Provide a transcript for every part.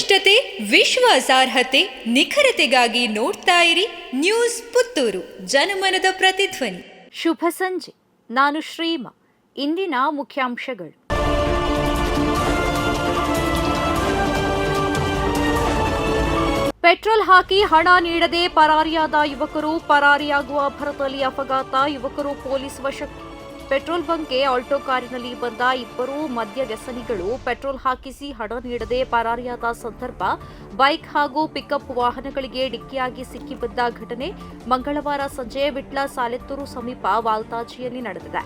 ವಸ್ತುನಿಷ್ಠತೆ ವಿಶ್ವಾಸಾರ್ಹತೆ ನಿಖರತೆಗಾಗಿ ನೋಡ್ತಾ ಇರಿ ನ್ಯೂಸ್ ಪುತ್ತೂರು. ಜನಮನದ ಪ್ರತಿಧ್ವನಿ. ಶುಭ ಸಂಜೆ. ನಾನು ಶ್ರೀಮ. ಇಂದಿನ ಮುಖ್ಯಾಂಶಗಳು. ಪೆಟ್ರೋಲ್ ಹಾಕಿ ಹಣ ನೀಡದೆ ಪರಾರಿಯಾದ ಯುವಕರು ಪರಾರಿಯಾಗುವ ಭರದಲ್ಲಿ ಅಪಘಾತ, ಯುವಕರು ಪೊಲೀಸ್ ವಶಕ್ಕೆ. ಪೆಟ್ರೋಲ್ ಬಂಕ್ಗೆ ಆಲ್ಟೋ ಕಾರಿನಲ್ಲಿ ಬಂದ ಇಬ್ಬರು ಮದ್ಯ ವ್ಯಸನಿಗಳು ಪೆಟ್ರೋಲ್ ಹಾಕಿಸಿ ಹಣ ನೀಡದೆ ಪರಾರಿಯಾದ ಸಂದರ್ಭ. ಬೈಕ್ ಹಾಗೂ ಪಿಕಪ್ ವಾಹನಗಳಿಗೆ ಡಿಕ್ಕಿಯಾಗಿ ಸಿಕ್ಕಿಬಿದ್ದ ಘಟನೆ ಮಂಗಳವಾರ ಸಂಜೆ ವಿಟ್ಲ ಸಾಲೆತ್ತೂರು ಸಮೀಪ ವಾಲ್ತಾಜಿಯಲ್ಲಿ ನಡೆದಿದೆ.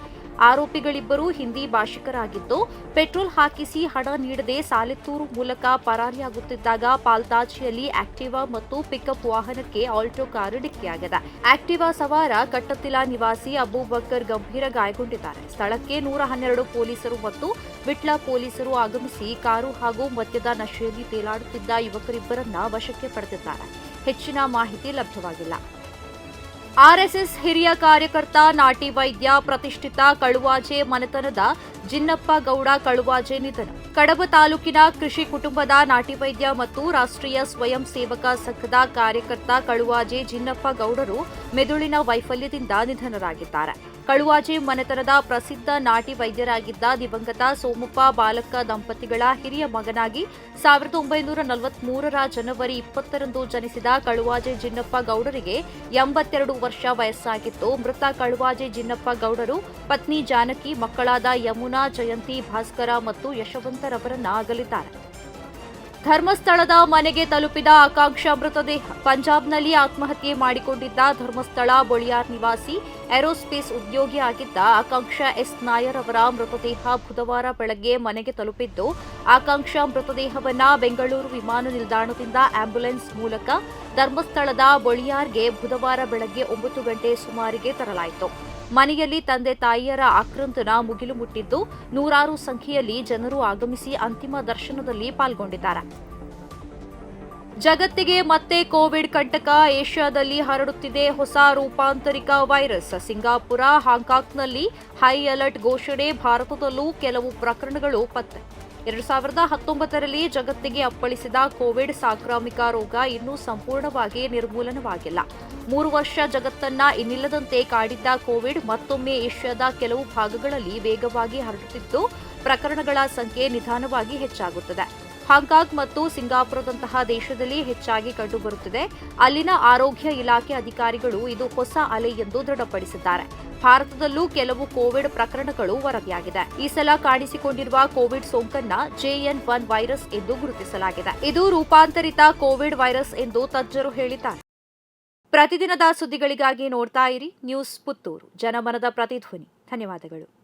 ಆರೋಪಿಗಳಿಬ್ಬರು ಹಿಂದಿ ಭಾಷಿಕರಾಗಿದ್ದು, ಪೆಟ್ರೋಲ್ ಹಾಕಿಸಿ ಹಣ ನೀಡದೆ ಸಾಲೆತ್ತೂರು ಮೂಲಕ ಪರಾರಿಯಾಗುತ್ತಿದ್ದಾಗ ಪಾಲ್ತಾಜಿಯಲ್ಲಿ ಆಕ್ಟಿವಾ ಮತ್ತು ಪಿಕಪ್ ವಾಹನಕ್ಕೆ ಆಲ್ಟೋ ಕಾರು ಡಿಕ್ಕಿಯಾಗಿದೆ. ಆಕ್ಟಿವಾ ಸವಾರ ಕಟ್ಟತಿಲಾ ನಿವಾಸಿ ಅಬೂಬಕ್ಕರ್ ಗಂಭೀರ ಗಾಯಗೊಂಡಿದ್ದಾರೆ. ಸ್ಥಳಕ್ಕೆ ನೂರ ಹನ್ನೆರಡು ಪೊಲೀಸರು ಮತ್ತು ವಿಟ್ಲ ಪೊಲೀಸರು ಆಗಮಿಸಿ ಕಾರು ಹಾಗೂ ಮದ್ಯದ ನಶೆಯಲ್ಲಿ ತೇಲಾಡುತ್ತಿದ್ದ ಯುವಕರಿಬ್ಬರನ್ನ ವಶಕ್ಕೆ ಪಡೆದಿದ್ದಾರೆ. ಹೆಚ್ಚಿನ ಮಾಹಿತಿ ಲಭ್ಯವಾಗಿಲ್ಲ. ಆರ್ಎಸ್ಎಸ್ ಹಿರಿಯ ಕಾರ್ಯಕರ್ತ ನಾಟಿ ವೈದ್ಯ ಪ್ರತಿಷ್ಠಿತ ಕಳುವಾಜೆ ಮನೆತನದ ಜಿನ್ನಪ್ಪ ಗೌಡ ಕಳುವಾಜೆ ನಿಧನ. ಕಡಬ ತಾಲೂಕಿನ ಕೃಷಿ ಕುಟುಂಬದ ನಾಟಿ ವೈದ್ಯ ಮತ್ತು ರಾಷ್ಟ್ರೀಯ ಸ್ವಯಂ ಸೇವಕ ಸಂಘದ ಕಾರ್ಯಕರ್ತ ಕಳುವಾಜೆ ಜಿನ್ನಪ್ಪ ಗೌಡರು ಮೆದುಳಿನ ವೈಫಲ್ಯದಿಂದ ನಿಧನರಾಗಿದ್ದಾರೆ. ಕಳುವಾಜೆ ಮನೆತನದ ಪ್ರಸಿದ್ಧ ನಾಟಿ ವೈದ್ಯರಾಗಿದ್ದ ದಿವಂಗತ ಸೋಮಪ್ಪ ಬಾಲಕ್ಕ ದಂಪತಿಗಳ ಹಿರಿಯ ಮಗನಾಗಿ ಸಾವಿರದ ಒಂಬೈನೂರ ನಲವತ್ಮೂರರ ಜನವರಿ ಇಪ್ಪತ್ತರಂದು ಜನಿಸಿದ ಕಳುವಾಜೆ ಜಿನ್ನಪ್ಪ ಗೌಡರಿಗೆ ಎಂಬತ್ತೆರಡು ವರ್ಷ ವಯಸ್ಸಾಗಿತ್ತು. ಮೃತ ಕಳುವಾಜಿ ಜಿನ್ನಪ್ಪ ಗೌಡರು, ಪತ್ನಿ ಜಾನಕಿ ಮಕ್ಕಳಾದ ಯಮುನಾ ಜಯಂತಿ ಭಾಸ್ಕರ ಮತ್ತು ಯಶವಂತರವರನ್ನ ಅಗಲಿದ್ದಾರೆ ಧರ್ಮಸ್ಥಳದ ಮನೆಗೆ ತಲುಪಿದ ಆಕಾಂಕ್ಷಾ ಮೃತದೇಹ. ಪಂಜಾಬ್ನಲ್ಲಿ ಆತ್ಮಹತ್ಯೆ ಮಾಡಿಕೊಂಡಿದ್ದ ಧರ್ಮಸ್ಥಳ ಬೊಳಿಯಾರ್ ನಿವಾಸಿ ಏರೋಸ್ಪೇಸ್ ಉದ್ಯೋಗಿ ಆಗಿದ್ದ ಆಕಾಂಕ್ಷಾ ಎಸ್. ನಾಯರ್ ಅವರ ಮೃತದೇಹ ಬುಧವಾರ ಬೆಳಗ್ಗೆ ಮನೆಗೆ ತಲುಪಿದ್ದು, ಆಕಾಂಕ್ಷಾ ಮೃತದೇಹವನ್ನ ಬೆಂಗಳೂರು ವಿಮಾನ ನಿಲ್ದಾಣದಿಂದ ಆಂಬ್ಯುಲೆನ್ಸ್ ಮೂಲಕ ಧರ್ಮಸ್ಥಳದ ಬೊಳಿಯಾರ್ಗೆ ಬುಧವಾರ ಬೆಳಗ್ಗೆ ಒಂಬತ್ತು ಗಂಟೆ ಸುಮಾರಿಗೆ ತರಲಾಯಿತು. ಮನೆಯಲ್ಲಿ ತಂದೆ ತಾಯಿಯರ ಆಕ್ರಂದನ ಮುಗಿಲು ಮುಟ್ಟಿದ್ದು ನೂರಾರು ಸಂಖ್ಯೆಯಲ್ಲಿ ಜನರು ಆಗಮಿಸಿ ಅಂತಿಮ ದರ್ಶನದಲ್ಲಿ ಪಾಲ್ಗೊಂಡಿದ್ದಾರೆ. ಜಗತ್ತಿಗೆ ಮತ್ತೆ ಕೋವಿಡ್ ಕಂಟಕ ಏಷ್ಯಾದಲ್ಲಿ ಹರಡುತ್ತಿದೆ ಹೊಸ ರೂಪಾಂತರಿಕ ವೈರಸ್. ಸಿಂಗಾಪುರ ಹಾಂಕಾಂಗ್ನಲ್ಲಿ ಹೈ ಅಲರ್ಟ್ ಘೋಷಣೆ, ಭಾರತದಲ್ಲೂ ಕೆಲವು ಪ್ರಕರಣಗಳು ಪತ್ತೆ. ಎರಡು ಸಾವಿರದ ಹತ್ತೊಂಬತ್ತರಲ್ಲಿ ಜಗತ್ತಿಗೆ ಅಪ್ಪಳಿಸಿದ ಕೋವಿಡ್ ಸಾಂಕ್ರಾಮಿಕ ರೋಗ ಇನ್ನೂ ಸಂಪೂರ್ಣವಾಗಿ ನಿರ್ಮೂಲನವಾಗಿಲ್ಲ. ಮೂರು ವರ್ಷ ಜಗತ್ತನ್ನ ಇನ್ನಿಲ್ಲದಂತೆ ಕಾಡಿದ್ದ ಕೋವಿಡ್ ಮತ್ತೊಮ್ಮೆ ಏಷ್ಯಾದ ಕೆಲವು ಭಾಗಗಳಲ್ಲಿ ವೇಗವಾಗಿ ಹರಡುತ್ತಿದ್ದು, ಪ್ರಕರಣಗಳ ಸಂಖ್ಯೆ ನಿಧಾನವಾಗಿ ಹೆಚ್ಚಾಗುತ್ತದೆ. ಹಾಂಕಾಂಗ್ ಮತ್ತು ಸಿಂಗಾಪುರದಂತಹ ದೇಶದಲ್ಲಿ ಹೆಚ್ಚಾಗಿ ಕಂಡುಬರುತ್ತಿದೆ. ಅಲ್ಲಿನ ಆರೋಗ್ಯ ಇಲಾಖೆ ಅಧಿಕಾರಿಗಳು ಇದು ಹೊಸ ಅಲೆ ಎಂದು ದೃಢಪಡಿಸಿದ್ದಾರೆ. ಭಾರತದಲ್ಲೂ ಕೆಲವು ಕೋವಿಡ್ ಪ್ರಕರಣಗಳು ವರದಿಯಾಗಿದೆ. ಈ ಸಲ ಕಾಣಿಸಿಕೊಂಡಿರುವ ಕೋವಿಡ್ ಸೋಂಕನ್ನ ಜೆಎನ್ ಒನ್ ವೈರಸ್ ಎಂದು ಗುರುತಿಸಲಾಗಿದೆ. ಇದು ರೂಪಾಂತರಿತ ಕೋವಿಡ್ ವೈರಸ್ ಎಂದು ತಜ್ಞರು ಹೇಳಿದ್ದಾರೆ. ಪ್ರತಿದಿನದ ಸುದ್ದಿಗಳಿಗಾಗಿ ನೋಡ್ತಾ ಇರಿ. ನ್ಯೂಸ್ ಪುತ್ತೂರು. ಜನಮನದ ಪ್ರತಿಧ್ವನಿ. ಧನ್ಯವಾದಗಳು.